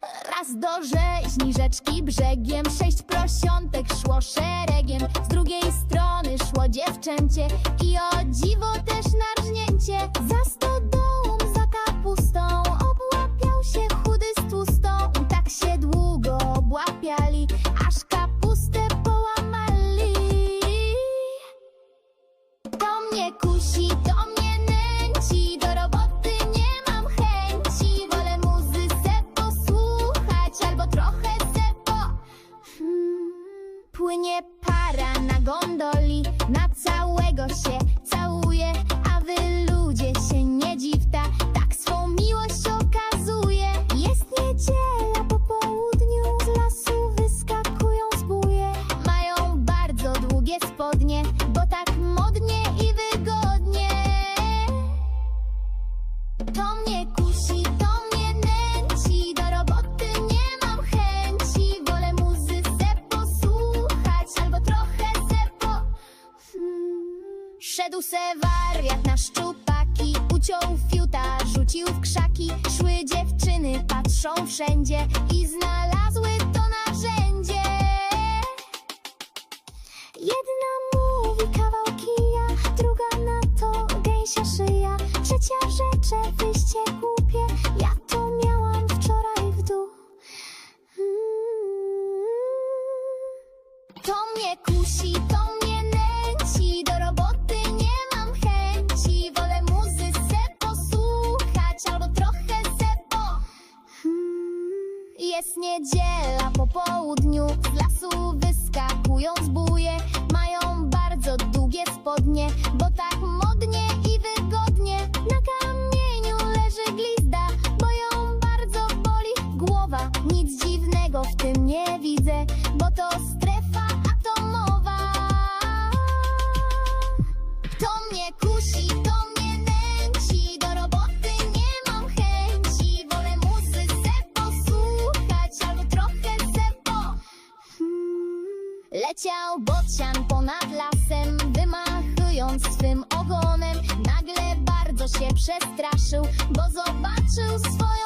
Raz do rzeźni rzeczki brzegiem Sześć prosiątek szło szeregiem. Z drugiej strony szło dziewczęcie I o dziwo też narznięcie. Za Szedł se wariat na szczupaki Uciął fiuta, rzucił w krzaki Szły dziewczyny, patrzą wszędzie I znalazły to narzędzie Jedna mówi kawał kija, druga na to gęsia szyja. Trzecia rzecze, wyście głupie, ja to miałam wczoraj w dół. Mm. To mnie kusi, to mnie Jest niedziela po południu, z lasu wyskakują zbóje. Mają bardzo długie spodnie, bo tak modnie i wygodnie. Na kamieniu leży glizda, bo ją bardzo boli głowa. Nic dziwnego w tym nie widzę, bo to Leciał bocian ponad lasem, wymachując swym ogonem. Nagle bardzo się przestraszył, bo zobaczył swoją